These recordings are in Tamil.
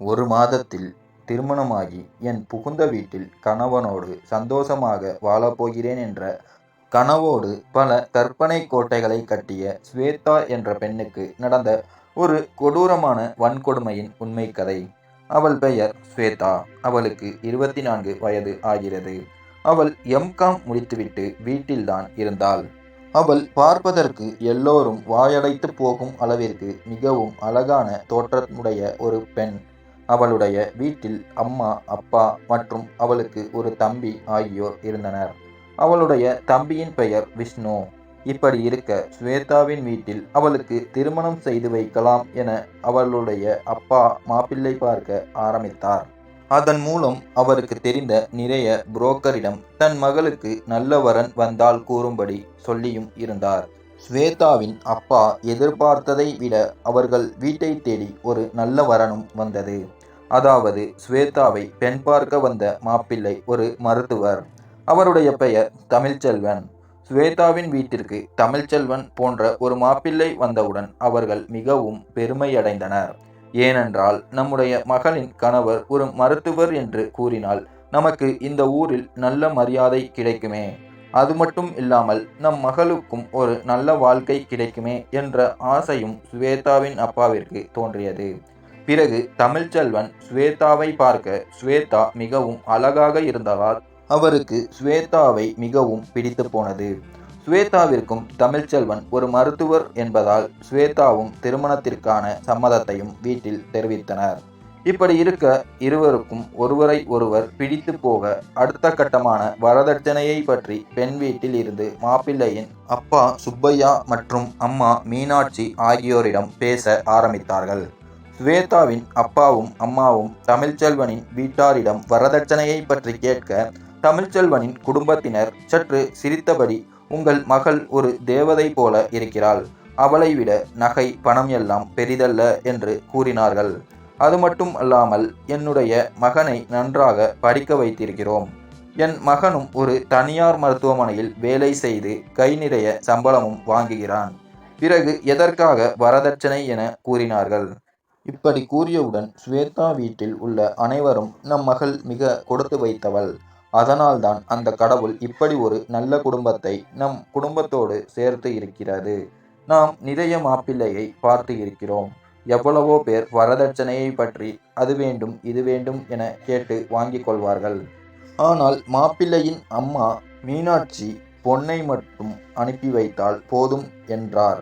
ஒரு மாதத்தில் திருமணமாகி என் புகுந்த வீட்டில் கணவனோடு சந்தோஷமாக வாழப்போகிறேன் என்ற கனவோடு பல கற்பனை கோட்டைகளை கட்டிய ஸ்வேதா என்ற பெண்ணுக்கு நடந்த ஒரு கொடூரமான வன்கொடுமையின் உண்மை கதை அவள் பெயர் ஸ்வேதா. அவளுக்கு இருபத்தி நான்கு வயது ஆகிறது. அவள் எம்காம் முடித்துவிட்டு வீட்டில்தான் இருந்தாள். அவள் பார்ப்பதற்கு எல்லோரும் வாயடைத்து போகும் அளவிற்கு மிகவும் அழகான தோற்றமுடைய ஒரு பெண். அவளுடைய வீட்டில் அம்மா அப்பா மற்றும் அவளுக்கு ஒரு தம்பி ஆகியோர் இருந்தனர். அவளுடைய தம்பியின் பெயர் விஷ்ணு. இப்படி இருக்க ஸ்வேதாவின் வீட்டில் அவளுக்கு திருமணம் செய்து வைக்கலாம் என அவளுடைய அப்பா மாப்பிள்ளை பார்க்க ஆரம்பித்தார். அதன் மூலம் அவருக்கு தெரிந்த நிறைய புரோக்கரிடம் தன் மகளுக்கு நல்ல வரன் வந்தால் கூறும்படி சொல்லியும் இருந்தார். ஸ்வேதாவின் அப்பா எதிர்பார்த்ததை விட அவர்கள் வீட்டை தேடி ஒரு நல்ல வரனும் வந்தது. அதாவது ஸ்வேதாவை பெண் பார்க்க வந்த மாப்பிள்ளை ஒரு மருத்துவர். அவருடைய பெயர் தமிழ்ச்செல்வன். ஸ்வேதாவின் வீட்டிற்கு தமிழ்ச்செல்வன் போன்ற ஒரு மாப்பிள்ளை வந்தவுடன் அவர்கள் மிகவும் பெருமையடைந்தனர். ஏனென்றால் நம்முடைய மகளின் கணவர் ஒரு மருத்துவர் என்று கூறினால் நமக்கு இந்த ஊரில் நல்ல மரியாதை கிடைக்குமே. அது மட்டும் இல்லாமல் நம் மகளுக்கும் ஒரு நல்ல வாழ்க்கை கிடைக்குமே என்ற ஆசையும் ஸ்வேதாவின் அப்பாவிற்கு தோன்றியது. பிறகு தமிழ்ச்செல்வன் ஸ்வேதாவை பார்க்க ஸ்வேதா மிகவும் அழகாக இருந்ததால் அவருக்கு ஸ்வேதாவை மிகவும் பிடித்து போனது. ஸ்வேதாவிற்கும் தமிழ்ச்செல்வன் ஒரு மருத்துவர் என்பதால் ஸ்வேதாவும் திருமணத்திற்கான சம்மதத்தையும் வீட்டில் தெரிவித்தனர். இப்படி இருக்க இருவருக்கும் ஒருவரை ஒருவர் பிடித்து போக அடுத்த கட்டமான வரதட்சணையை பற்றி பெண் வீட்டில் இருந்து மாப்பிள்ளையின் அப்பா சுப்பையா மற்றும் அம்மா மீனாட்சி ஆகியோரிடம் பேச ஆரம்பித்தார்கள். ஸ்வேதாவின் அப்பாவும் அம்மாவும் தமிழ்ச்செல்வனின் வீட்டாரிடம் வரதட்சணையை பற்றி கேட்க தமிழ்ச்செல்வனின் குடும்பத்தினர் சற்று சிரித்தபடி உங்கள் மகள் ஒரு தேவதை போல இருக்கிறாள். அவளை விட நகை பணம் எல்லாம் பெரிதல்ல என்று கூறினார்கள். அது மட்டும் அல்லாமல் என்னுடைய மகனை நன்றாக படிக்க வைத்திருக்கிறோம். என் மகனும் ஒரு தனியார் மருத்துவமனையில் வேலை செய்து கை நிறைய சம்பளமும் வாங்குகிறான். பிறகு எதற்காக வரதட்சணை என கூறினார்கள். இப்படி கூறியவுடன் ஸ்வேதா வீட்டில் உள்ள அனைவரும் நம் மகள் மிக கொடுத்து வைத்தவள். அதனால்தான் அந்த கடவுள் இப்படி ஒரு நல்ல குடும்பத்தை நம் குடும்பத்தோடு சேர்த்து இருக்கிறது. நாம் நிறைய மாப்பிள்ளையை பார்த்து இருக்கிறோம். எவ்வளவோ பேர் வரதட்சணையை பற்றி அது வேண்டும் இது வேண்டும் என கேட்டு வாங்கிக் கொள்வார்கள். ஆனால் மாப்பிள்ளையின் அம்மா மீனாட்சி பொன்னை மட்டும் அனுப்பி வைத்தால் போதும் என்றார்.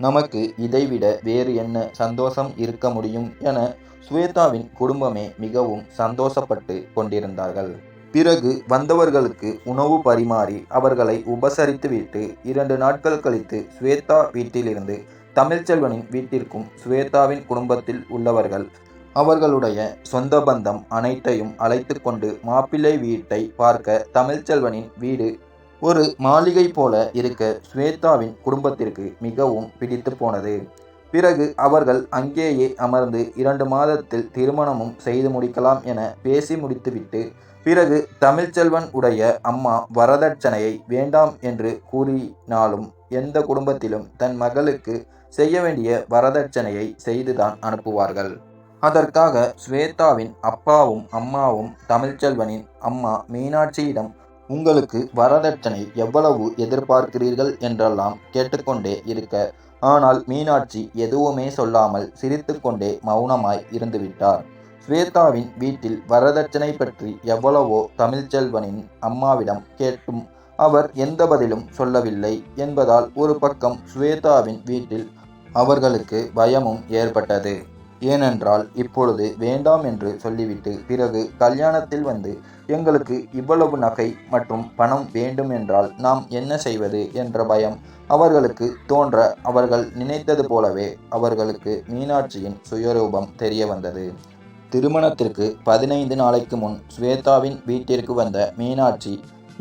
நமக்கு இதைவிட வேறு என்ன சந்தோஷம் இருக்க முடியும் என ஸ்வேதாவின் குடும்பமே மிகவும் சந்தோஷப்பட்டு கொண்டிருந்தார்கள். பிறகு வந்தவர்களுக்கு உணவு பரிமாறி அவர்களை உபசரித்துவிட்டு இரண்டு நாட்கள் கழித்து ஸ்வேதா வீட்டிலிருந்து தமிழ்ச்செல்வனின் வீட்டிற்கும் ஸ்வேதாவின் குடும்பத்தில் உள்ளவர்கள் அவர்களுடைய சொந்த பந்தம் அனைத்தையும் அழைத்து கொண்டு மாப்பிள்ளை வீட்டை பார்க்க தமிழ்ச்செல்வனின் வீடு ஒரு மாளிகை போல இருக்க ஸ்வேதாவின் குடும்பத்திற்கு மிகவும் பிடித்து போனது. பிறகு அவர்கள் அங்கேயே அமர்ந்து இரண்டு மாதத்தில் திருமணமும் செய்து முடிக்கலாம் என பேசி முடித்துவிட்டு பிறகு தமிழ்ச்செல்வன் உடைய அம்மா வரதட்சணையை வேண்டாம் என்று கூறினாலும் எந்த குடும்பத்திலும் தன் மகளுக்கு செய்ய வேண்டிய வரதட்சணையை செய்துதான் அனுப்புவார்கள். அதற்காக ஸ்வேதாவின் அப்பாவும் அம்மாவும் தமிழ்ச்செல்வனின் அம்மா மீனாட்சியிடம் உங்களுக்கு வரதட்சணை எவ்வளவு எதிர்பார்க்கிறீர்கள் என்றெல்லாம் கேட்டுக்கொண்டே இருக்க. ஆனால் மீனாட்சி எதுவுமே சொல்லாமல் சிரித்துக்கொண்டே மௌனமாய் இருந்துவிட்டார். ஸ்வேதாவின் வீட்டில் வரதட்சணை பற்றி எவ்வளவோ தமிழ்ச்செல்வனின் அம்மாவிடம் கேட்டும். அவர் எந்த பதிலும் சொல்லவில்லை என்பதால் ஒரு பக்கம் ஸ்வேதாவின் வீட்டில் அவர்களுக்கு பயமும் ஏற்பட்டது. ஏனென்றால் இப்பொழுது வேண்டாம் என்று சொல்லிவிட்டு பிறகு கல்யாணத்தில் வந்து எங்களுக்கு இவ்வளவு நகை மற்றும் பணம் வேண்டும் என்றால் நாம் என்ன செய்வது என்ற பயம் அவர்களுக்கு தோன்ற அவர்கள் நினைத்தது போலவே அவர்களுக்கு மீனாட்சியின் சுயரூபம் தெரிய வந்தது. திருமணத்திற்கு பதினைந்து நாளைக்கு முன் ஸ்வேதாவின் வீட்டிற்கு வந்த மீனாட்சி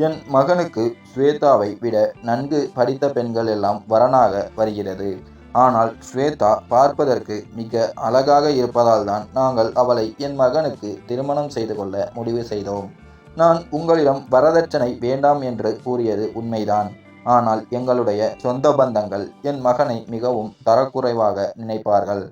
என் மகனுக்கு ஸ்வேதாவை விட நன்கு படித்த பெண்கள் எல்லாம் வரனாக வருகிறது. ஆனால் ஸ்வேதா பார்ப்பதற்கு மிக அழகாக இருப்பதால் தான் நாங்கள் அவளை என் மகனுக்கு திருமணம் செய்து கொள்ள முடிவு செய்தோம். நான் உங்களிடம் வரதட்சணை வேண்டாம் என்று கூறியது உண்மைதான். ஆனால் எங்களுடைய சொந்த பந்தங்கள் என் மகனை மிகவும் தரக்குறைவாக நினைப்பார்கள்.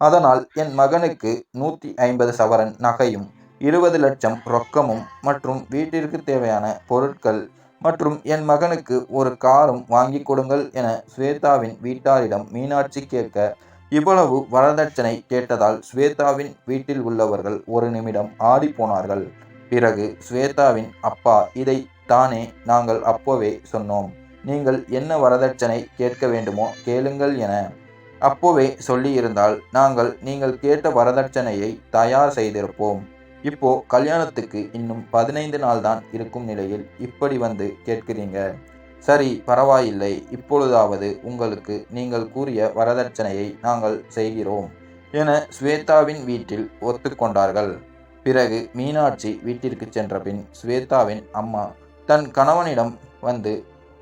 அதனால் என் மகனுக்கு நூற்றி ஐம்பது சவரன் நகையும் இருபது லட்சம் ரொக்கமும் மற்றும் வீட்டிற்கு தேவையான பொருட்கள் மற்றும் என் மகனுக்கு ஒரு காரும் வாங்கி கொடுங்கள் என ஸ்வேதாவின் வீட்டாரிடம் மீனாட்சி கேட்க இவ்வளவு வரதட்சணை கேட்டதால் ஸ்வேதாவின் வீட்டில் உள்ளவர்கள் ஒரு நிமிடம் ஆடிப்போனார்கள் பிறகு ஸ்வேதாவின் அப்பா இதை தானே நாங்கள் அப்போவே சொன்னோம். நீங்கள் என்ன வரதட்சணை கேட்க வேண்டுமோ கேளுங்கள் என அப்போவே சொல்லியிருந்தால் நாங்கள் நீங்கள் கேட்ட வரதட்சணையை தயார் செய்திருப்போம். இப்போ கல்யாணத்துக்கு இன்னும் பதினைந்து நாள் தான் இருக்கும் நிலையில் இப்படி வந்து கேட்கிறீங்க. சரி பரவாயில்லை. இப்பொழுதாவது உங்களுக்கு நீங்கள் கூறிய வரதட்சணையை நாங்கள் செய்கிறோம் என ஸ்வேதாவின் வீட்டில் ஒத்துக்கொண்டார்கள் பிறகு மீனாட்சி வீட்டிற்கு சென்ற பின் ஸ்வேதாவின் அம்மா தன் கணவனிடம் வந்து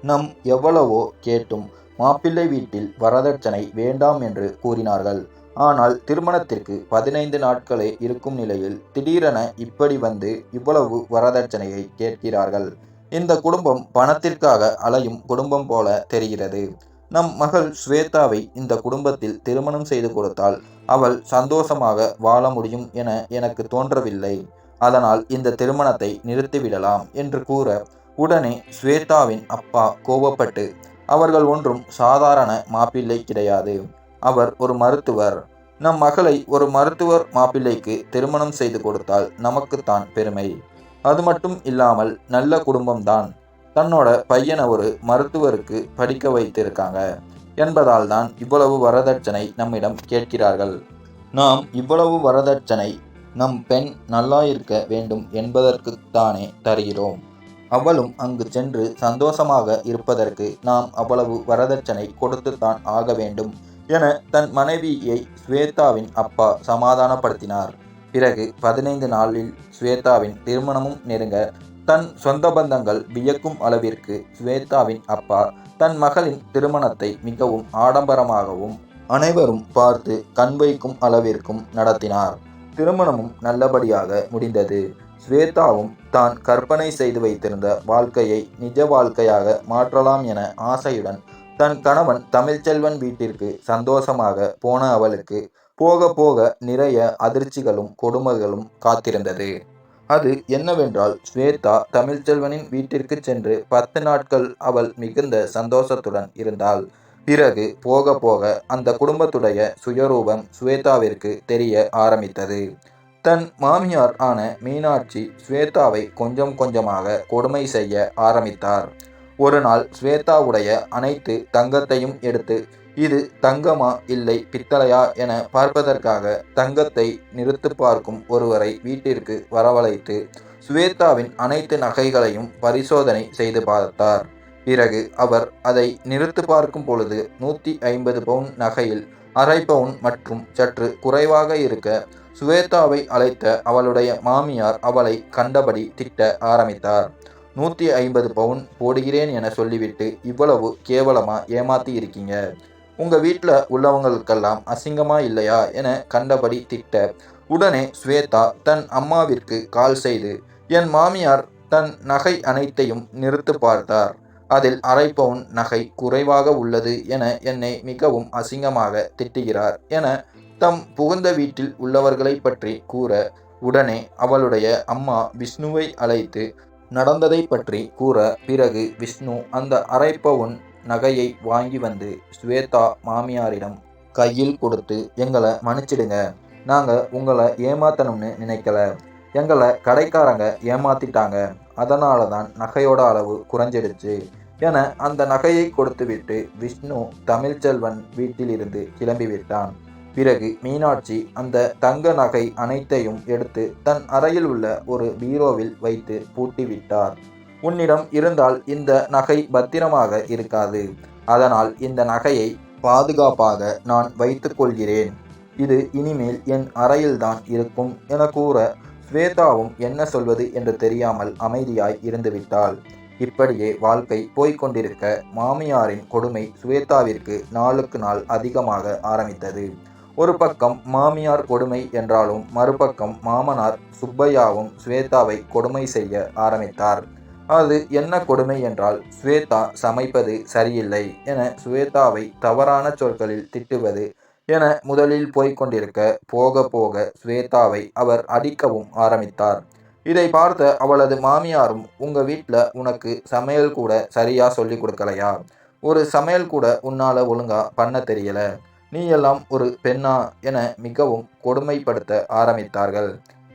நம் எவ்வளவோ கேட்டும். மாப்பிள்ளை வீட்டில் வரதட்சணை வேண்டாம் என்று கூறினார்கள். ஆனால் திருமணத்திற்கு பதினைந்து நாட்களே இருக்கும் நிலையில் திடீரென இப்படி வந்து இவ்வளவு வரதட்சணையை கேட்கிறார்கள். இந்த குடும்பம் பணத்திற்காக அலையும் குடும்பம் போல தெரிகிறது. நம் மகள் ஸ்வேதாவை இந்த குடும்பத்தில் திருமணம் செய்து கொடுத்தால் அவள் சந்தோஷமாக வாழ முடியும் என எனக்கு தோன்றவில்லை. அதனால் இந்த திருமணத்தை நிறுத்திவிடலாம் என்று கூற உடனே ஸ்வேதாவின் அப்பா கோபப்பட்டு அவர்கள் ஒன்றும் சாதாரண மாப்பிள்ளை கிடையாது. அவர் ஒரு மருத்துவர். நம் மகளை ஒரு மருத்துவர் மாப்பிள்ளைக்கு திருமணம் செய்து கொடுத்தால் நமக்குத்தான் பெருமை. அது மட்டும் இல்லாமல் நல்ல குடும்பம்தான். தன்னோட பையனை ஒரு மருத்துவருக்கு படிக்க வைத்திருக்காங்க. என்பதால் தான் இவ்வளவு வரதட்சணை நம்மிடம் கேட்கிறார்கள். நாம் இவ்வளவு வரதட்சணை நம் பெண் நல்லா இருக்க வேண்டும் என்பதற்குத்தானே தருகிறோம். அவளும் அங்கு சென்று சந்தோஷமாக இருப்பதற்கு நாம் அவ்வளவு வரதட்சணை கொடுத்துத்தான் ஆக வேண்டும். என தன் மனைவியை ஸ்வேதாவின் அப்பா சமாதானப்படுத்தினார். பிறகு பதினைந்து நாளில் ஸ்வேதாவின் திருமணமும் நெருங்க தன் சொந்த பந்தங்கள் வியக்கும் அளவிற்கு ஸ்வேதாவின் அப்பா தன் மகளின் திருமணத்தை மிகவும் ஆடம்பரமாகவும் அனைவரும் பார்த்து கண் வைக்கும் அளவிற்கும் நடத்தினார். திருமணமும் நல்லபடியாக முடிந்தது. ஸ்வேதாவும் தான் கற்பனை செய்து வைத்திருந்த வாழ்க்கையை நிஜ வாழ்க்கையாக மாற்றலாம் என ஆசையுடன் தன் கணவன் தமிழ்ச்செல்வன் வீட்டிற்கு சந்தோஷமாக போன அவளுக்கு போக போக நிறைய அதிர்ச்சிகளும் கொடுமைகளும் காத்திருந்தது. அது என்னவென்றால் ஸ்வேதா தமிழ்ச்செல்வனின் வீட்டிற்கு சென்று பத்து நாட்கள் அவள் மிகுந்த சந்தோஷத்துடன் இருந்தாள். பிறகு போக போக அந்த குடும்பத்துடைய சுயரூபம் ஸ்வேதாவிற்கு தெரிய ஆரம்பித்தது. தன் மாமியார் ஆன மீனாட்சி ஸ்வேதாவை கொஞ்சம் கொஞ்சமாக கொடுமை செய்ய ஆரம்பித்தார். ஒரு நாள் ஸ்வேதாவுடைய அனைத்து தங்கத்தையும் எடுத்து இது தங்கமா? இல்லை பித்தளையா? என பார்ப்பதற்காக தங்கத்தை நிறுத்து பார்க்கும் ஒருவரை வீட்டிற்கு வரவழைத்து ஸ்வேதாவின் அனைத்து நகைகளையும் பரிசோதனை செய்து பார்த்தார். பிறகு அவர் அதை நிறுத்து பார்க்கும் பொழுது நூற்றி ஐம்பது பவுன் நகையில் அரை பவுன் மற்றும் சற்று குறைவாக இருக்க சுவேதாவை அழைத்த அவளுடைய மாமியார் அவளை கண்டபடி திட்ட ஆரம்பித்தார். நூற்றி ஐம்பது பவுன் போடுகிறேன் என சொல்லிவிட்டு இவ்வளவு கேவலமாக ஏமாத்தி இருக்கீங்க? உங்கள் வீட்டில் உள்ளவங்களுக்கெல்லாம் அசிங்கமா இல்லையா? என கண்டபடி திட்ட. உடனே ஸ்வேதா தன் அம்மாவிற்கு கால் செய்து என் மாமியார் தன் நகை அனைத்தையும் நிறுத்து பார்த்தார். அதில் அரை பவுன் நகை குறைவாக உள்ளது என என்னை மிகவும் அசிங்கமாக திட்டுகிறார் என தம் புகுந்த வீட்டில் உள்ளவர்களை பற்றி கூற உடனே அவளுடைய அம்மா விஷ்ணுவை அழைத்து நடந்ததை பற்றி கூற பிறகு விஷ்ணு அந்த அரைப்பவுன் நகையை வாங்கி வந்து ஸ்வேதா மாமியாரிடம் கையில் கொடுத்து எங்களை மன்னிச்சிடுங்க. நாங்கள் உங்களை ஏமாத்தணும்னு நினைக்கல. எங்களை கடைக்காரங்க ஏமாத்திட்டாங்க. அதனால தான் நகையோட அளவு குறைஞ்சிடுச்சு என அந்த நகையை கொடுத்துவிட்டு விஷ்ணு தமிழ்ச்செல்வன் வீட்டிலிருந்து கிளம்பிவிட்டான். பிறகு மீனாட்சி அந்த தங்க நகை அனைத்தையும் எடுத்து தன் அறையில் உள்ள ஒரு பீரோவில் வைத்து பூட்டிவிட்டார். உன்னிடம் இருந்தால் இந்த நகை பத்திரமாக இருக்காது. அதனால் இந்த நகையை பாதுகாப்பாக நான் வைத்துக்கொள்கிறேன் இது இனிமேல் என் அறையில்தான் இருக்கும் என கூற ஸ்வேதாவும் என்ன சொல்வது என்று தெரியாமல் அமைதியாய் இருந்துவிட்டாள். இப்படியே வாழ்க்கை போய்கொண்டிருக்க மாமியாரின் கொடுமை ஸ்வேதாவிற்கு நாளுக்கு நாள் அதிகமாக ஆரம்பித்தது. ஒரு பக்கம் மாமியார் கொடுமை என்றாலும் மறுபக்கம் மாமனார் சுப்பையாவும் ஸ்வேதாவை கொடுமை செய்ய ஆரம்பித்தார். அது என்ன கொடுமை என்றால் ஸ்வேதா சமைப்பது சரியில்லை என ஸ்வேதாவை தவறான சொற்களில் திட்டுவது என முதலில் போய்கொண்டிருக்க போக போக ஸ்வேதாவை அவர் அடிக்கவும் ஆரம்பித்தார். இதை பார்த்த அவளது மாமியாரும் உங்க வீட்டில் உனக்கு சமையல் கூட சரியா சொல்லி கொடுக்கலையா? ஒரு சமையல் கூட உன்னால ஒழுங்கா பண்ண தெரியல. நீ எல்லாம் ஒரு பெண்ணா என மிகவும் கொடுமைப்படுத்த ஆரம்பித்தார்கள்.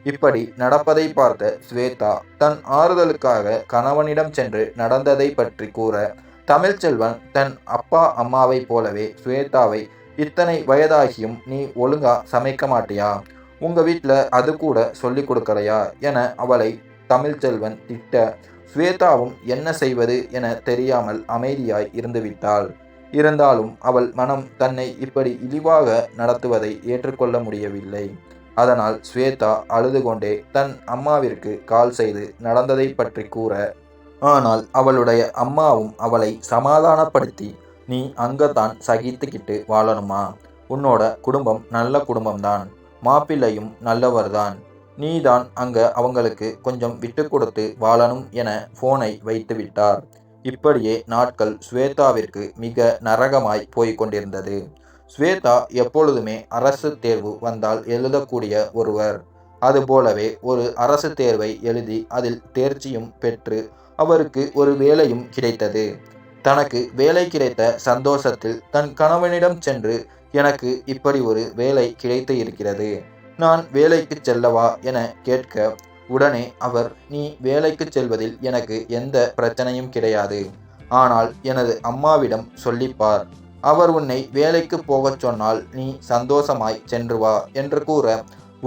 இப்படி நடப்பதை பார்த்த ஸ்வேதா தன் ஆறுதலுக்காக கணவனிடம் சென்று நடந்ததை பற்றி கூற தமிழ்ச்செல்வன் தன் அப்பா அம்மாவைப் போலவே ஸ்வேதாவை இத்தனை வயதாகியும் நீ ஒழுங்கா சமைக்க மாட்டியா? உங்க வீட்டில் அது கூட சொல்லி கொடுக்கலையா என அவளை தமிழ்ச்செல்வன் திட்ட ஸ்வேதாவும் என்ன செய்வது என தெரியாமல் அமைதியாய் இருந்துவிட்டாள். இருந்தாலும் அவள் மனம் தன்னை இப்படி இழிவாக நடத்துவதை ஏற்றுக்கொள்ள முடியவில்லை. அதனால் ஸ்வேதா அழுது கொண்டே தன் அம்மாவிற்கு கால் செய்து நடந்ததை பற்றி கூற ஆனால் அவளுடைய அம்மாவும் அவளை சமாதானப்படுத்தி நீ அங்கத்தான் சகித்துக்கிட்டு வாழணுமா? உன்னோட குடும்பம் நல்ல குடும்பம்தான். மாப்பிள்ளையும் நல்லவர்தான். நீதான் அங்க அவங்களுக்கு கொஞ்சம் விட்டு கொடுத்து வாழணும் என போனை வைத்து விட்டார் இப்படியே நாட்கள் ஸ்வேதாவிற்கு மிக நரகமாய் போய்க் கொண்டிருந்தது ஸ்வேதா எப்பொழுதுமே அரசு தேர்வு வந்தால் எழுதக்கூடிய ஒருவர். அதுபோலவே ஒரு அரசு தேர்வை எழுதி அதில் தேர்ச்சியும் பெற்று அவருக்கு ஒரு வேலையும் கிடைத்தது. தனக்கு வேலை கிடைத்த சந்தோஷத்தில் தன் கணவனிடம் சென்று எனக்கு இப்படி ஒரு வேலை கிடைத்து இருக்கிறது. நான் வேலைக்கு செல்லவா என கேட்க உடனே அவர் நீ வேலைக்கு செல்வதில் எனக்கு எந்த பிரச்சனையும் கிடையாது. ஆனால் எனது அம்மாவிடம் சொல்லிப்பார். அவர் உன்னை வேலைக்கு போகச் சொன்னால் நீ சந்தோஷமாய் சென்று வா என்று கூற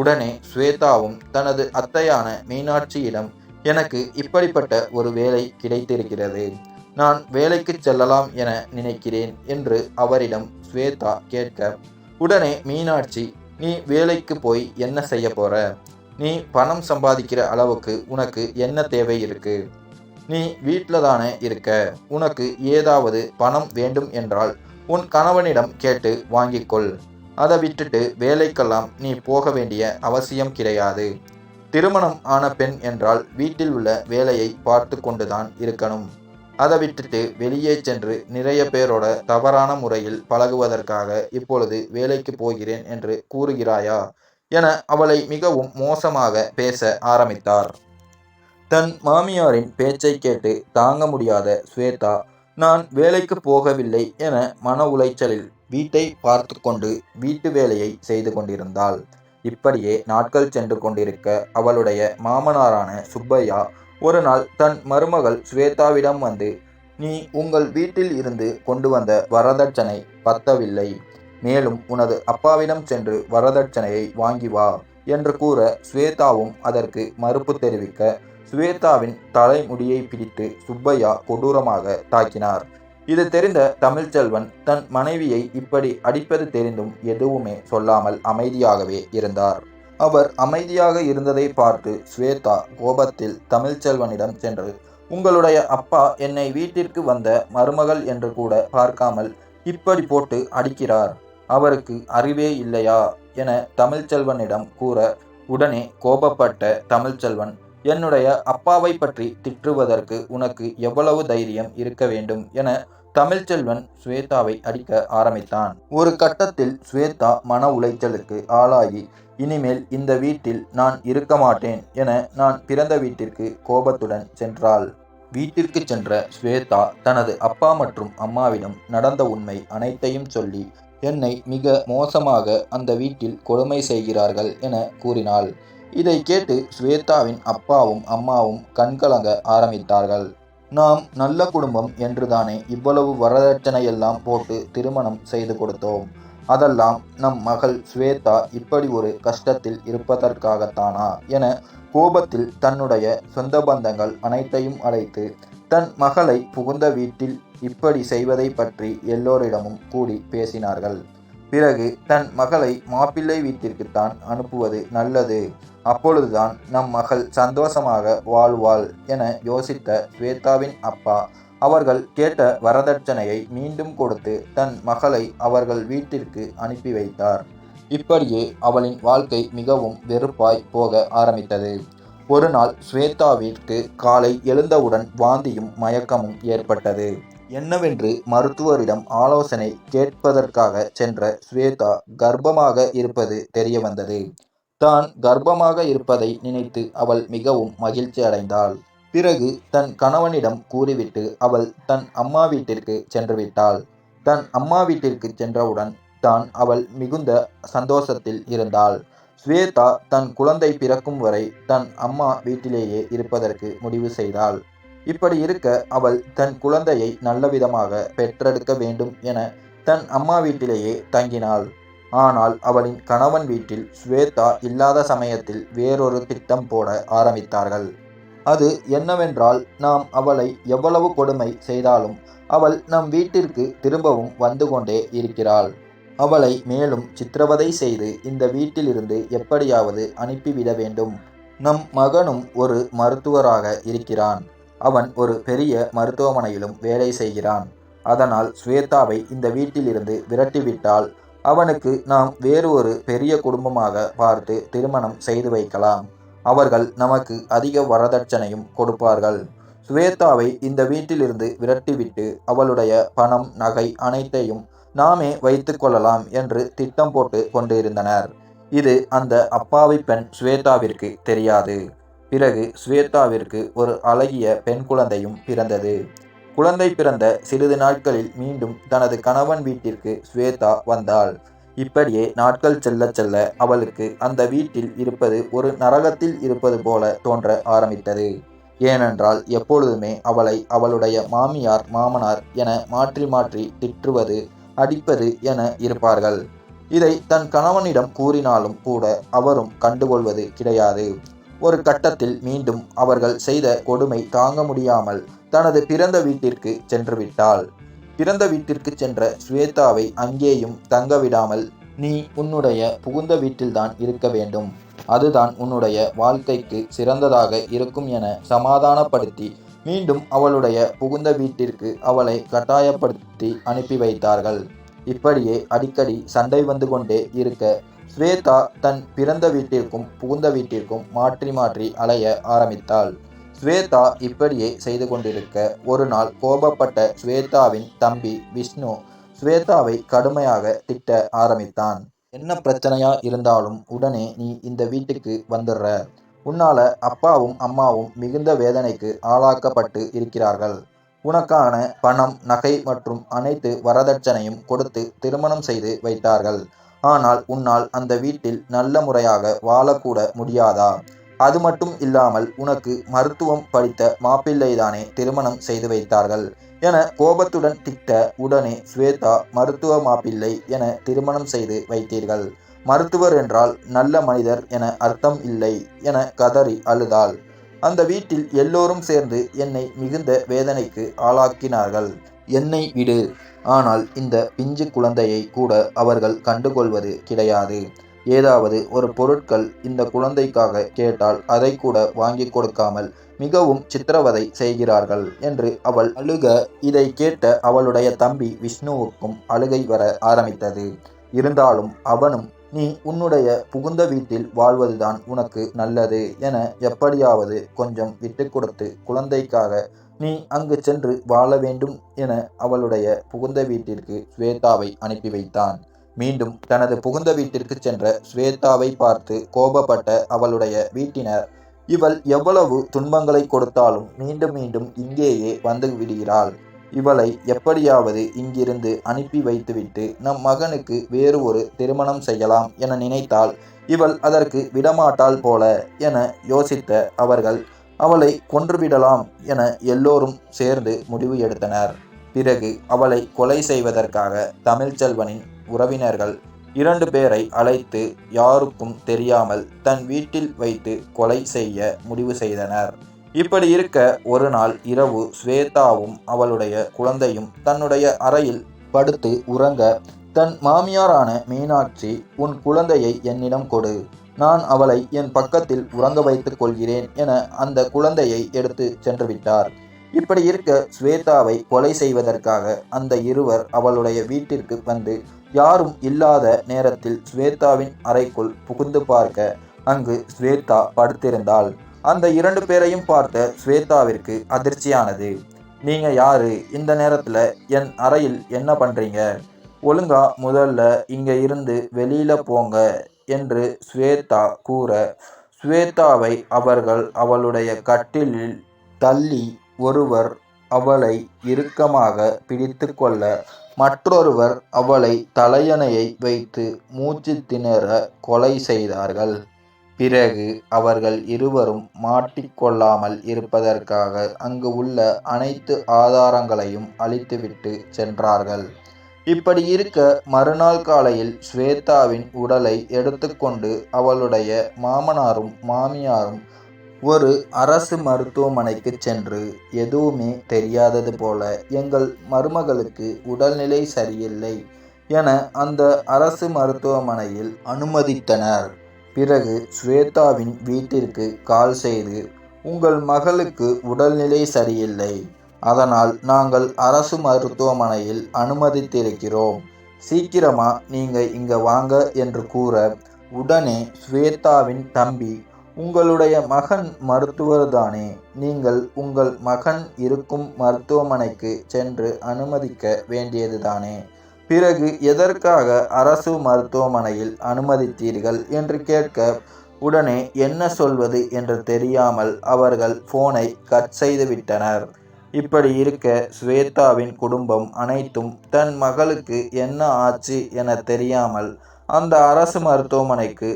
உடனே ஸ்வேதாவும் தனது அத்தையான மீனாட்சியிடம் எனக்கு இப்படிப்பட்ட ஒரு வேலை கிடைத்திருக்கிறது. நான் வேலைக்கு செல்லலாம் என நினைக்கிறேன் என்று அவரிடம் ஸ்வேதா கேட்க உடனே மீனாட்சி நீ வேலைக்கு போய் என்ன செய்ய போற? நீ பணம் சம்பாதிக்கிற அளவுக்கு உனக்கு என்ன தேவை இருக்கு? நீ வீட்டில் தானே இருக்க? உனக்கு ஏதாவது பணம் வேண்டும் என்றால் உன் கணவனிடம் கேட்டு வாங்கிக்கொள். அதை விட்டுட்டு வேலைக்கெல்லாம் நீ போக வேண்டிய அவசியம் கிடையாது. திருமணம் ஆன பெண் என்றால் வீட்டில் உள்ள வேலையை பார்த்து கொண்டுதான் இருக்கணும். அதை விட்டுட்டு வெளியே சென்று நிறைய பேரோட தவறான முறையில் பழகுவதற்காக இப்பொழுது வேலைக்கு போகிறேன் என்று கூறுகிறாயா? என அவளை மிகவும் மோசமாக பேச ஆரம்பித்தார். தன் மாமியாரின் பேச்சை கேட்டு தாங்க முடியாத ஸ்வேதா நான் வேலைக்கு போகவில்லை என மன உளைச்சலில் வீட்டை பார்த்து கொண்டு வீட்டு வேலையை செய்து கொண்டிருந்தாள். இப்படியே நாட்கள் சென்று கொண்டிருக்க அவளுடைய மாமனாரான சுப்பையா ஒரு நாள் தன் மருமகள் ஸ்வேதாவிடம் வந்து நீ உங்கள் வீட்டில் இருந்து கொண்டு வந்த வரதட்சணை பத்தவில்லை. மேலும் உனது அப்பாவிடம் சென்று வரதட்சணையை வாங்கி வா என்று கூற ஸ்வேதாவும் அதற்கு மறுப்பு தெரிவிக்க ஸ்வேதாவின் தலைமுடியை பிடித்து சுப்பையா கொடூரமாக தாக்கினார். இது தெரிந்த தமிழ்ச்செல்வன் தன் மனைவியை இப்படி அடிப்பது தெரிந்தும் எதுவுமே சொல்லாமல் அமைதியாகவே இருந்தார். அவர் அமைதியாக இருந்ததை பார்த்து ஸ்வேதா கோபத்தில் தமிழ்ச்செல்வனிடம் சென்று உங்களுடைய அப்பா என்னை வீட்டிற்கு வந்த மருமகள் என்று கூட பார்க்காமல் இப்படி போட்டு அடிக்கிறார். அவருக்கு அறிவே இல்லையா? என தமிழ்ச்செல்வனிடம் கூற உடனே கோபப்பட்ட தமிழ்ச்செல்வன் என்னுடைய அப்பாவை பற்றி திட்டுவதற்கு உனக்கு எவ்வளவு தைரியம் இருக்க வேண்டும்? என தமிழ்ச்செல்வன் ஸ்வேதாவை அடிக்க ஆரம்பித்தான். ஒரு கட்டத்தில் ஸ்வேதா மன உளைச்சலுக்கு ஆளாகி இனிமேல் இந்த வீட்டில் நான் இருக்க மாட்டேன் என நான் பிறந்த வீட்டிற்கு கோபத்துடன் சென்றாள். வீட்டிற்கு சென்ற ஸ்வேதா தனது அப்பா மற்றும் அம்மாவிடம் நடந்த உண்மை அனைத்தையும் சொல்லி என்னை மிக மோசமாக அந்த வீட்டில் கொடுமை செய்கிறார்கள் என கூறினாள். இதை கேட்டு ஸ்வேதாவின் அப்பாவும் அம்மாவும் கண்கலங்க ஆரம்பித்தார்கள். நாம் நல்ல குடும்பம் என்றுதானே இவ்வளவு வரதட்சணையெல்லாம் போட்டு திருமணம் செய்து கொடுத்தோம். அதெல்லாம் நம் மகள் ஸ்வேதா இப்படி ஒரு கஷ்டத்தில் இருப்பதற்காகத்தானா என கோபத்தில் தன்னுடைய சொந்த பந்தங்கள் அனைத்தையும் அழைத்து தன் மகளை புகுந்த வீட்டில் இப்படி செய்வதை பற்றி எல்லோரிடமும் கூடி பேசினார்கள். பிறகு தன் மகளை மாப்பிள்ளை வீட்டிற்குத்தான் அனுப்புவது நல்லது. அப்பொழுதுதான் நம் மகள் சந்தோஷமாக வாழ்வாள் என யோசித்த ஸ்வேதாவின் அப்பா அவர்கள் கேட்ட வரதட்சணையை மீண்டும் கொடுத்து தன் மகளை அவர்கள் வீட்டிற்கு அனுப்பி வைத்தார். இப்படியே அவளின் வாழ்க்கை மிகவும் வெறுப்பாய் போக ஆரம்பித்தது. ஒரு நாள் ஸ்வேதாவிற்கு காலை எழுந்தவுடன் வாந்தியும் மயக்கமும் ஏற்பட்டது. என்னவென்று மருத்துவரிடம் ஆலோசனை கேட்பதற்காக சென்ற ஸ்வேதா கர்ப்பமாக இருப்பது தெரியவந்தது. தான் கர்ப்பமாக இருப்பதை நினைத்து அவள் மிகவும் மகிழ்ச்சி அடைந்தாள். பிறகு தன் கணவனிடம் கூறிவிட்டு அவள் தன் அம்மா வீட்டிற்கு சென்று விட்டாள். தன் அம்மா வீட்டிற்கு சென்றவுடன் தான் அவள் மிகுந்த சந்தோஷத்தில் இருந்தாள். ஸ்வேதா தன் குழந்தை பிறக்கும் வரை தன் அம்மா வீட்டிலேயே இருப்பதற்கு முடிவு செய்தாள். இப்படி இருக்க அவள் தன் குழந்தையை நல்லவிதமாக பெற்றெடுக்க வேண்டும் என தன் அம்மா வீட்டிலேயே தங்கினாள். ஆனால் அவளின் கணவன் வீட்டில் ஸ்வேதா இல்லாத சமயத்தில் வேறொரு திட்டம் போட ஆரம்பித்தார்கள். அது என்னவென்றால் நாம் அவளை எவ்வளவு கொடுமை செய்தாலும் அவள் நம் வீட்டிற்கு திரும்பவும் வந்து கொண்டே இருக்கிறாள். அவளை மேலும் சித்திரவதை செய்து இந்த வீட்டிலிருந்து எப்படியாவது அனுப்பிவிட வேண்டும். நம் மகனும் ஒரு மருத்துவராக இருக்கிறான். அவன் ஒரு பெரிய மருத்துவமனையிலும் வேலை செய்கிறான். அதனால் ஸ்வேதாவை இந்த வீட்டிலிருந்து விரட்டிவிட்டால் அவனுக்கு நாம் வேறு ஒரு பெரிய குடும்பமாக பார்த்து திருமணம் செய்து வைக்கலாம். அவர்கள் நமக்கு அதிக வரதட்சணையும் கொடுப்பார்கள். ஸ்வேதாவை இந்த வீட்டிலிருந்து விரட்டிவிட்டு அவளுடைய பணம் நகை அனைத்தையும் நாமே வைத்து கொள்ளலாம் என்று திட்டம் போட்டு கொண்டிருந்தனர். இது அந்த அப்பாவி பெண் ஸ்வேதாவிற்கு தெரியாது. பிறகு ஸ்வேதாவிற்கு ஒரு அழகிய பெண் குழந்தையும் பிறந்தது. குழந்தை பிறந்த சிறிது நாட்களில் மீண்டும் தனது கணவன் வீட்டிற்கு ஸ்வேதா வந்தாள். இப்படியே நாட்கள் செல்ல செல்ல அவளுக்கு அந்த வீட்டில் இருப்பது ஒரு நரகத்தில் இருப்பது போல தோன்ற ஆரம்பித்தது. ஏனென்றால் எப்பொழுதுமே அவளை அவளுடைய மாமியார் மாமனார் என மாற்றி மாற்றி திட்டுவது அடிப்பது என இருப்பார்கள். இதை தன் கணவனிடம் கூறினாலும் கூட அவரும் கண்டுகொள்வது கிடையாது. ஒரு கட்டத்தில் மீண்டும் அவர்கள் செய்த கொடுமை தாங்க முடியாமல் தனது பிறந்த வீட்டிற்கு சென்று விட்டாள் பிறந்த வீட்டிற்கு சென்ற ஸ்வேதாவை அங்கேயும் தங்க விடாமல் நீ உன்னுடைய புகுந்த வீட்டில்தான் இருக்க வேண்டும். அதுதான் உன்னுடைய வாழ்க்கைக்கு சிறந்ததாக இருக்கும் என சமாதானப்படுத்தி மீண்டும் அவளுடைய புகுந்த வீட்டிற்கு அவளை கட்டாயப்படுத்தி அனுப்பி வைத்தார்கள். இப்படியே அடிக்கடி சண்டை வந்து கொண்டே இருக்க ஸ்வேதா தன் பிறந்த வீட்டிற்கும் புகுந்த வீட்டிற்கும் மாற்றி மாற்றி அலைய ஆரம்பித்தாள். ஸ்வேதா இப்படியே செய்து கொண்டிருக்க ஒரு நாள் கோபப்பட்ட ஸ்வேதாவின் தம்பி விஷ்ணு ஸ்வேதாவை கடுமையாக திட்ட ஆரம்பித்தான். என்ன பிரச்சனையா இருந்தாலும் உடனே நீ இந்த வீட்டுக்கு வந்துடுற. உன்னால அப்பாவும் அம்மாவும் மிகுந்த வேதனைக்கு ஆளாக்கப்பட்டு இருக்கிறார்கள். உனக்கான பணம் நகை மற்றும் அனைத்து வரதட்சணையும் கொடுத்து திருமணம் செய்து வைத்தார்கள். ஆனால் உன்னால் அந்த வீட்டில் நல்ல முறையாக வாழக்கூட முடியாதா? அது மட்டும் இல்லாமல் உனக்கு மருத்துவம் படித்த மாப்பிள்ளைதானே திருமணம் செய்து வைத்தார்கள் என கோபத்துடன் திட்ட உடனே ஸ்வேதா மருத்துவ மாப்பிள்ளை என திருமணம் செய்து வைத்தீர்கள். மருத்துவர் என்றால் நல்ல மனிதர் என அர்த்தம் இல்லை என கதறி அழுதாள். அந்த வீட்டில் எல்லோரும் சேர்ந்து என்னை மிகுந்த வேதனைக்கு ஆளாக்கினார்கள். என்னை விடு. ஆனால் இந்த பிஞ்சு குழந்தையை கூட அவர்கள் கண்டுகொள்வது கிடையாது. ஏதாவது ஒரு பொருட்கள் இந்த குழந்தைக்காக கேட்டால் அதை கூட வாங்கி கொடுக்காமல் மிகவும் சித்திரவதை செய்கிறார்கள் என்று அவள் அழுக இதை கேட்ட அவளுடைய தம்பி விஷ்ணுவுக்கும் அழுகை வர ஆரம்பித்தது. இருந்தாலும் அவனும் நீ உன்னுடைய புகுந்த வீட்டில் வாழ்வதுதான் உனக்கு நல்லது என எப்படியாவது கொஞ்சம் விட்டு கொடுத்து குழந்தைக்காக நீ அங்கு சென்று வாழ வேண்டும் என அவளுடைய புகுந்த வீட்டிற்கு ஸ்வேதாவை அனுப்பி வைத்தான். மீண்டும் தனது புகுந்த வீட்டிற்கு சென்ற ஸ்வேதாவை பார்த்து கோபப்பட்ட அவளுடைய வீட்டினர் இவள் எவ்வளவு துன்பங்களை கொடுத்தாலும் மீண்டும் மீண்டும் இங்கேயே வந்து விடுகிறாள். இவளை எப்படியாவது இங்கிருந்து அனுப்பி வைத்துவிட்டு நம் மகனுக்கு வேறு ஒரு திருமணம் செய்யலாம் என நினைத்தால் இவள் அதற்கு விடமாட்டாள் போல என யோசித்த அவர்கள் அவளை கொன்றுவிடலாம் என எல்லோரும் சேர்ந்து முடிவு எடுத்தனர். பிறகு அவளை கொலை செய்வதற்காக தமிழ்ச்செல்வனின் உறவினர்கள் இரண்டு பேரை அழைத்து யாருக்கும் தெரியாமல் தன் வீட்டில் வைத்து கொலை செய்ய முடிவு செய்தனர். இப்படி இருக்க ஒரு நாள் இரவு ஸ்வேதாவும் அவளுடைய குழந்தையும் தன்னுடைய அறையில் படுத்து உறங்க தன் மாமியாரான மீனாட்சி உன் குழந்தையை என்னிடம் கொடு. நான் அவளை என் பக்கத்தில் உறங்க வைத்துக் கொள்கிறேன் என அந்த குழந்தையை எடுத்து சென்றுவிட்டார். இப்படி இருக்க ஸ்வேதாவை கொலை செய்வதற்காக அந்த இருவர் அவளுடைய வீட்டிற்கு வந்து யாரும் இல்லாத நேரத்தில் ஸ்வேதாவின் அறைக்குள் புகுந்து பார்க்க அங்கு ஸ்வேதா படுத்திருந்தாள். அந்த இரண்டு பேரையும் பார்த்த ஸ்வேதாவிற்கு அதிர்ச்சியானது. நீங்க யாரு? இந்த நேரத்துல என் அறையில் என்ன பண்றீங்க? ஒழுங்கா முதல்ல இங்க இருந்து வெளியில போங்க. என்று ஸ்வேதா கூற ஸ்வேதாவை அவர்கள் அவளுடைய கட்டிலில் தள்ளி ஒருவர் அவளை இறுக்கமாக பிடித்து கொள்ள மற்றொருவர் அவளை தலையணையை வைத்து மூச்சு திணற கொலை செய்தார்கள். பிறகு அவர்கள் இருவரும் மாட்டிக்கொள்ளாமல் இருப்பதற்காக அங்கு உள்ள அனைத்து ஆதாரங்களையும் அழித்துவிட்டு சென்றார்கள். இப்படி இருக்க மறுநாள் காலையில் ஸ்வேதாவின் உடலை எடுத்துக்கொண்டு அவளுடைய மாமனாரும் மாமியாரும் ஒரு அரசு மருத்துவமனைக்கு சென்று எதுவுமே தெரியாதது போல எங்கள் மருமகளுக்கு உடல்நிலை சரியில்லை என அந்த அரசு மருத்துவமனையில் அனுமதித்தனர். பிறகு ஸ்வேதாவின் வீட்டிற்கு கால் செய்து உங்கள் மகளுக்கு உடல்நிலை சரியில்லை. அதனால் நாங்கள் அரசு மருத்துவமனையில் அனுமதித்திருக்கிறோம். சீக்கிரமா நீங்கள் இங்கே வாங்க என்று கூற உடனே ஸ்வேதாவின் தம்பி உங்களுடைய மகன் மருத்துவர் தானே. நீங்கள் உங்கள் மகன் இருக்கும் மருத்துவமனைக்கு சென்று அனுமதிக்க வேண்டியதுதானே பிறகு எதற்காக அரசு மருத்துவமனையில் அனுமதித்தீர்கள்? என்று கேட்க உடனே என்ன சொல்வது என்று தெரியாமல் அவர்கள் போனை கட் செய்துவிட்டனர். இப்படி இருக்க ஸ்வேதாவின் குடும்பம் அனைத்தும் தன் மகளுக்கு என்ன ஆச்சு என தெரியாமல் அந்த அரசு மருத்துவமனைக்கு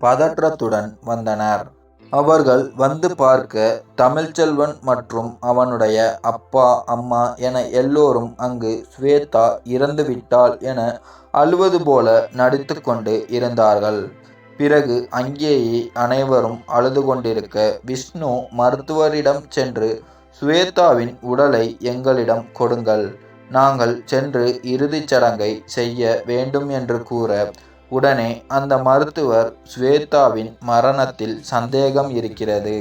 பதற்றத்துடன் வந்தனர். அவர்கள் வந்து பார்க்க தமிழ்ச்செல்வன் மற்றும் அவனுடைய அப்பா அம்மா என எல்லோரும் அங்கு ஸ்வேதா இறந்துவிட்டாள் என அழுவது போல நடித்து கொண்டு இருந்தார்கள். பிறகு அங்கேயே அனைவரும் அழுது கொண்டிருக்க விஷ்ணு மருத்துவரிடம் சென்று ஸ்வேதாவின் உடலை எங்களிடம் கொடுங்கள். நாங்கள் சென்று இறுதிச் சடங்கை செய்ய வேண்டும் என்று கூற உடனே அந்த மருத்துவர் ஸ்வேதாவின் மரணத்தில் சந்தேகம் இருக்கிறது.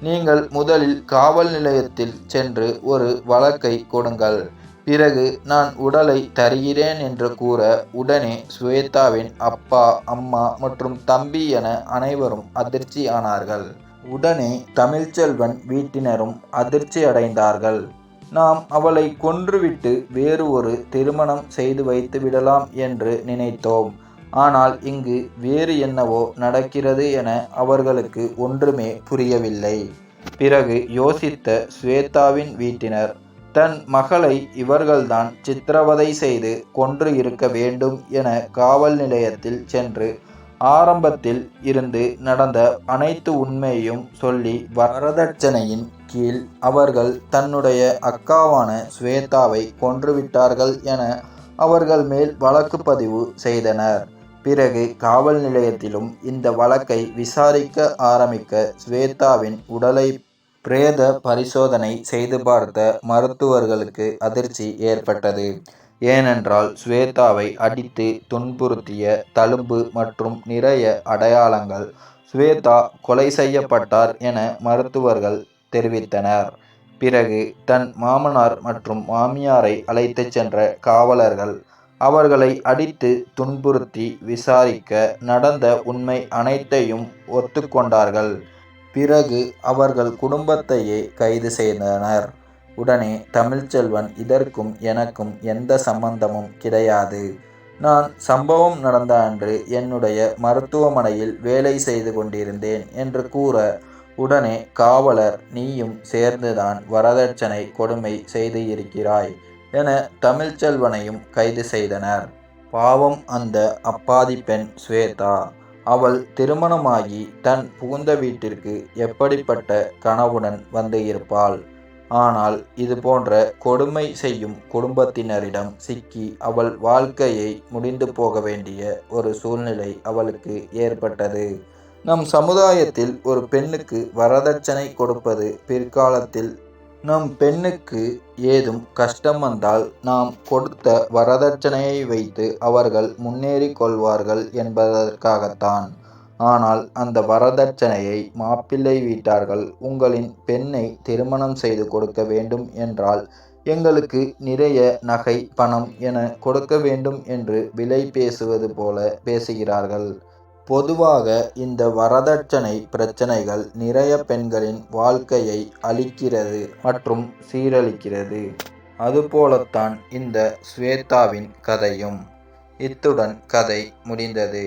நீங்கள் முதலில் காவல் நிலையத்தில் சென்று ஒரு வழக்கை கொடுங்கள். பிறகு நான் உடலை தருகிறேன் என்று கூற உடனே ஸ்வேதாவின் அப்பா அம்மா மற்றும் தம்பி என அனைவரும் அதிர்ச்சி ஆனார்கள் உடனே தமிழ்ச்செல்வன் வீட்டினரும் அதிர்ச்சி அடைந்தார்கள் நாம் அவளை கொன்றுவிட்டு வேறு ஒரு திருமணம் செய்து வைத்து விடலாம் என்று நினைத்தோம். ஆனால் இங்கு வேறு என்னவோ நடக்கிறது என அவர்களுக்கு ஒன்றுமே புரியவில்லை. பிறகு யோசித்த ஸ்வேதாவின் வீட்டினர் தன் மகளை இவர்கள்தான் சித்திரவதை செய்து கொன்று இருக்க வேண்டும் என காவல் நிலையத்தில் சென்று ஆரம்பத்தில் இருந்து நடந்த அனைத்து உண்மையும் சொல்லி வரதட்சணையின் கீழ் அவர்கள் தன்னுடைய அக்காவான ஸ்வேதாவை கொன்றுவிட்டார்கள் என அவர்கள் மேல் வழக்கு பதிவு செய்தனர். பிறகு காவல் நிலையத்திலும் இந்த வழக்கை விசாரிக்க ஆரம்பிக்க ஸ்வேதாவின் உடலை பிரேத பரிசோதனை செய்து பார்த்த மருத்துவர்களுக்கு அதிர்ச்சி ஏற்பட்டது. ஏனென்றால் ஸ்வேதாவை அடித்து துன்புறுத்திய தழும்பு மற்றும் நிறைய அடையாளங்கள் ஸ்வேதா கொலை செய்யப்பட்டார் என மருத்துவர்கள் தெரிவித்தனர். பிறகு தன் மாமனார் மற்றும் மாமியாரை அழைத்துச் சென்ற காவலர்கள் அவர்களை அடித்து துன்புறுத்தி விசாரிக்க நடந்த உண்மை அனைத்தையும் ஒத்துக்கொண்டார்கள். பிறகு அவர்கள் குடும்பத்தையே கைது செய்தனர். உடனே தமிழ்ச்செல்வன் இதற்கும் எனக்கும் எந்த சம்பந்தமும் கிடையாது. நான் சம்பவம் நடந்த அன்று என்னுடைய மருத்துவமனையில் வேலை செய்து கொண்டிருந்தேன் என்று கூற உடனே காவலர் நீயும் சேர்ந்துதான் வரதட்சணை கொடுமை செய்து இருக்கிறாய் என தமிழ்ச்செல்வனையும் கைது செய்தனர். பாவம் அந்த அப்பாதி பெண் ஸ்வேதா. அவள் திருமணமாகி தன் புகுந்த வீட்டிற்கு எப்படிப்பட்ட கனவுடன் வந்து இருப்பாள்? ஆனால் இது போன்ற கொடுமை செய்யும் குடும்பத்தினரிடம் சிக்கி அவள் வாழ்க்கையை முடிந்து போக வேண்டிய ஒரு சூழ்நிலை அவளுக்கு ஏற்பட்டது. நம் சமுதாயத்தில் ஒரு பெண்ணுக்கு வரதட்சணை கொடுப்பது பிற்காலத்தில் நம் பெண்ணுக்கு ஏதும் கஷ்டம் வந்தால் நாம் கொடுத்த வரதட்சணையை வைத்து அவர்கள் முன்னேறி கொள்வார்கள் என்பதற்காகத்தான். ஆனால் அந்த வரதட்சணையை மாப்பிள்ளை வீட்டார்கள் உங்களின் பெண்ணை திருமணம் செய்து கொடுக்க வேண்டும் என்றால் எங்களுக்கு நிறைய நகை பணம் என கொடுக்க வேண்டும் என்று விலை பேசுவது போல பேசுகிறார்கள். பொதுவாக இந்த வரதட்சணை பிரச்சனைகள் நிறைய பெண்களின் வாழ்க்கையை அழிக்கிறது மற்றும் சீரழிக்கிறது. அதுபோலத்தான் இந்த ஸ்வேதாவின் கதையும். இத்துடன் கதை முடிந்தது.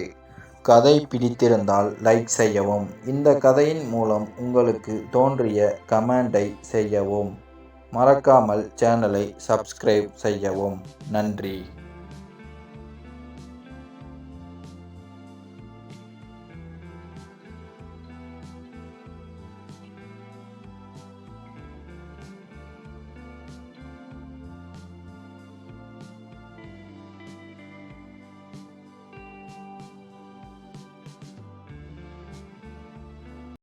கதை பிடித்திருந்தால் லைக் செய்யவும். இந்த கதையின் மூலம் உங்களுக்கு தோன்றிய கமெண்டை செய்யவும். மறக்காமல் சேனலை சப்ஸ்கிரைப் செய்யவும். நன்றி.